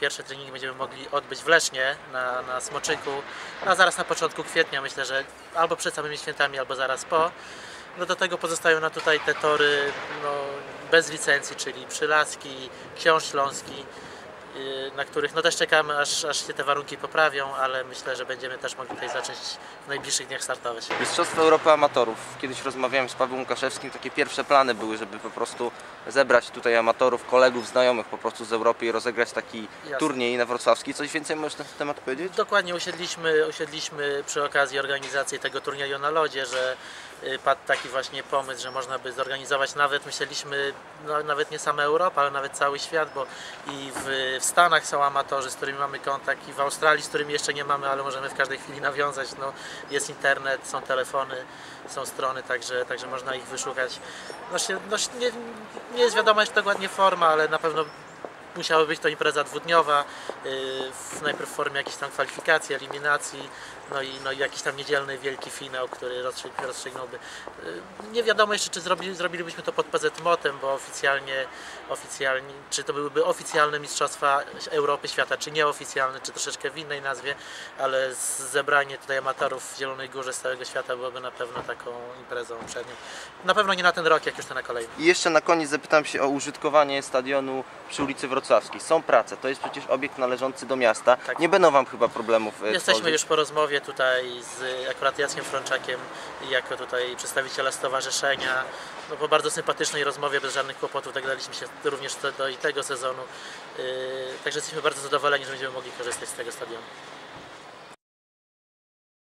Pierwsze treningi będziemy mogli odbyć w Lesznie na, na Smoczyku, a zaraz na początku kwietnia myślę, że albo przed samymi świętami, albo zaraz po. No do tego pozostają nam tutaj te tory no, bez licencji, czyli Przylaski, Książ Śląski, na których no też czekamy aż, aż się te warunki poprawią, ale myślę, że będziemy też mogli tutaj zacząć w najbliższych dniach startować. Mistrzostwo Europy Amatorów. Kiedyś rozmawiałem z Pawłem Łukaszewskim, takie pierwsze plany były, żeby po prostu zebrać tutaj amatorów, kolegów, znajomych po prostu z Europy i rozegrać taki Jasne. turniej na wrocławski. Coś więcej możesz na ten temat powiedzieć? Dokładnie usiedliśmy, usiedliśmy przy okazji organizacji tego turnieju na lodzie, że y, padł taki właśnie pomysł, że można by zorganizować nawet, myśleliśmy, no, nawet nie sama Europa, ale nawet cały świat, bo i w, w Stanach są amatorzy, z którymi mamy kontakt, i w Australii, z którymi jeszcze nie mamy, ale możemy w każdej chwili nawiązać. No, jest internet, są telefony, są strony, także, także można ich wyszukać. No, się, no, nie, nie jest wiadomo jeszcze dokładnie forma, ale na pewno musiały być to impreza dwudniowa, yy, w, najpierw w formie tam kwalifikacji, eliminacji, no i, no i jakiś tam niedzielny wielki finał, który rozstrzygnąłby. Yy, Nie wiadomo jeszcze, czy zrobili, zrobilibyśmy to pod PZ Motem, bo oficjalnie, oficjalnie, czy to byłyby oficjalne Mistrzostwa Europy Świata, czy nieoficjalne, czy troszeczkę w innej nazwie, ale zebranie tutaj amatorów w Zielonej Górze z całego świata byłoby na pewno taką imprezą przednią. Na pewno nie na ten rok, jak już to na kolejny. I jeszcze na koniec zapytam się o użytkowanie stadionu przy ulicy Wrocławskiej. Są prace, to jest przecież obiekt należący do miasta. Tak. Nie będą Wam chyba problemów e, Jesteśmy tworzyć. już po rozmowie tutaj z akurat Jackiem Frączakiem jako tutaj przedstawiciela stowarzyszenia. No, po bardzo sympatycznej rozmowie, bez żadnych kłopotów, dogadaliśmy się również do, i tego sezonu. Yy, także jesteśmy bardzo zadowoleni, że będziemy mogli korzystać z tego stadionu.